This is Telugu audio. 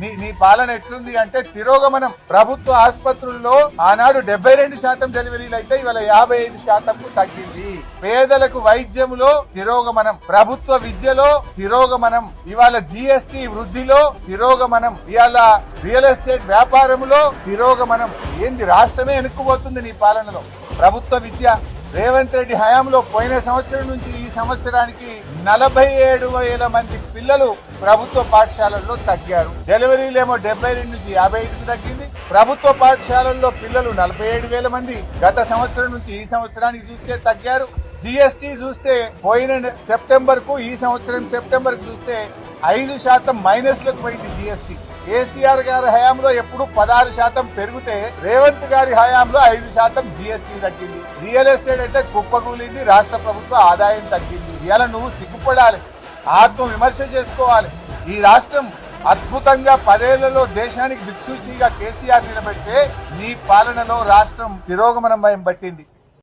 నీ నీ పాలన ఎట్లుంది అంటే తిరోగమనం. ప్రభుత్వ ఆసుపత్రుల్లో ఆనాడు డెబ్బై రెండు శాతం డెలివరీలు అయితే ఇవాళ యాభై ఐదు శాతంకు తగ్గింది. పేదలకు వైద్యములో తిరోగమనం ప్రభుత్వ విద్యలో తిరోగమనం ఇవాళ జిఎస్టి వృద్ధిలో తిరోగమనం ఇవాళ రియల్ ఎస్టేట్ వ్యాపారంలో తిరోగమనం. ఏంది రాష్ట్రమే వెనుక్కుపోతుంది నీ పాలనలో? ప్రభుత్వ విద్య రేవంత్ రెడ్డి హయాంలో పోయిన సంవత్సరం నుంచి సంవత్సరానికి నలభై ఏడు వేల మంది పిల్లలు ప్రభుత్వ పాఠశాలల్లో తగ్గారు. డెలివరీలేమో డెబ్బై రెండు నుంచి యాభై ఐదుకు తగ్గింది. ప్రభుత్వ పాఠశాలల్లో పిల్లలు నలభై ఏడు వేల మంది గత సంవత్సరం నుంచి ఈ సంవత్సరానికి చూస్తే తగ్గారు. జిఎస్టి చూస్తే పోయిన సెప్టెంబర్కు ఈ సంవత్సరం సెప్టెంబర్ చూస్తే ఐదు శాతం మైనస్లకు పోయింది జిఎస్టి కేసీఆర్ గారి హయాంలో ఎప్పుడు పదహారు శాతం పెరిగితే రేవంత్ గారి హయాంలో ఐదు శాతం జిఎస్టీ తగ్గింది. రియల్ ఎస్టేట్ అయితే కుప్పగూలింది రాష్ట్ర ప్రభుత్వ ఆదాయం తగ్గింది. ఇలా నువ్వు సిగ్గుపడాలి ఆత్మ విమర్శ చేసుకోవాలి. ఈ రాష్ట్రం అద్భుతంగా పదేళ్ళలో దేశానికి దిక్సూచిగా కేసీఆర్ నిలబెడితే నీ పాలనలో రాష్ట్రం తిరోగమనం భయం పట్టింది.